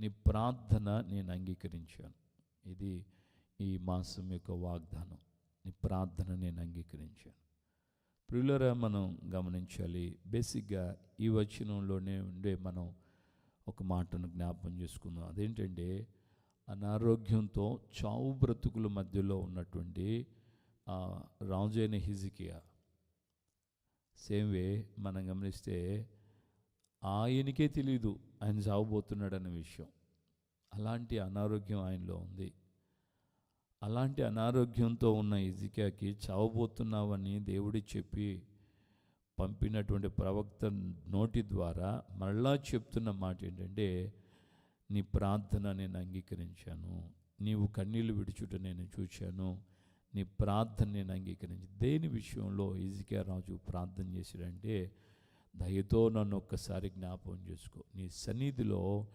నీ ప్రార్థన నేను అంగీకరించాను. ఇది ఈ మాసం యొక్క వాగ్దానం. నీ ప్రార్థన నేను అంగీకరించాను. ప్రియులరా మనం గమనించాలి బేసిక్గా ఈ వచనంలోనే ఉండే మనం ఒక మాటను జ్ఞాపం చేసుకుందాం. అదేంటంటే అనారోగ్యంతో చావు బ్రతుకుల మధ్యలో ఉన్నటువంటి రాజైన హిజికియా. సేమ్ వే మనం గమనిస్తే ఆయనకే తెలియదు ఆయన చావబోతున్నాడనే విషయం. అలాంటి అనారోగ్యం ఆయనలో ఉంది. అలాంటి అనారోగ్యంతో ఉన్న ఇజికాకి చావబోతున్నావని దేవుడి చెప్పి పంపినటువంటి ప్రవక్త నోటి ద్వారా మరలా చెప్తున్న మాట ఏంటంటే నీ ప్రార్థన నేను అంగీకరించాను. నీవు కన్నీళ్ళు విడుచుట నేను చూశాను నీ ప్రార్థన నేను అంగీకరించి దేని విషయంలో ఇజికియా రాజు ప్రార్థన చేశాడంటే దయతో నన్ను ఒక్కసారి జ్ఞాపకం చేసుకో. నీ సన్నిధిలో